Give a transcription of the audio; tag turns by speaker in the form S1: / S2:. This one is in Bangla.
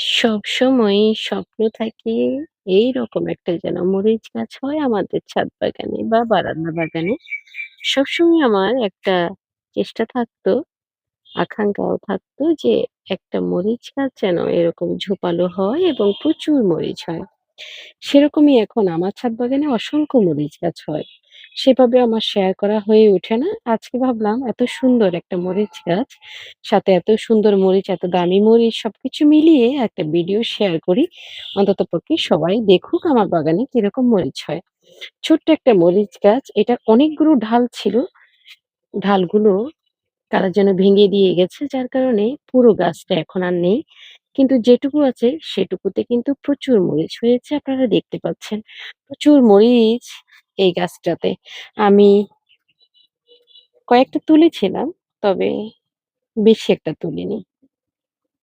S1: সবসময়ই স্বপ্ন থাকে এইরকম একটা যেন মরিচ গাছ হয় আমাদের ছাদ বাগানে বা বারান্দা বাগানে। সবসময় আমার একটা চেষ্টা থাকতো, আকাঙ্খাও থাকতো যে একটা মরিচ গাছ যেন এরকম ঝোপালো হয় এবং প্রচুর মরিচ হয়। সেরকমই এখন আমার ছাদ বাগানে অসংখ্য মরিচ গাছ হয়। সেভাবে আমার শেয়ার করা হয়ে ওঠে না। আজকে ভাবলাম এত সুন্দর একটা মরিচ গাছ, সাথে এত সুন্দর মরিচ, এত দামি মরিচ সবকিছু মিলিয়ে একটা ভিডিও শেয়ার করি। অন্তত পক্ষে সবাই দেখুক আমার বাগানে কীরকম মরিচ হয়। ছোট্ট একটা মরিচ গাছ, এটার অনেকগুলো ঢাল ছিল। ঢালগুলো তারা যেন ভেঙে দিয়ে গেছে যার কারণে পুরো গাছটা এখন আর নেই। কিন্তু যেটুকু আছে সেটুকুতে কিন্তু প্রচুর মরিচ হয়েছে আপনারা দেখতে পাচ্ছেন। প্রচুর মরিচ এই গাছটাতে। আমি কয়েকটা তুলেছিলাম, তবে বেশি একটা তুলিনি।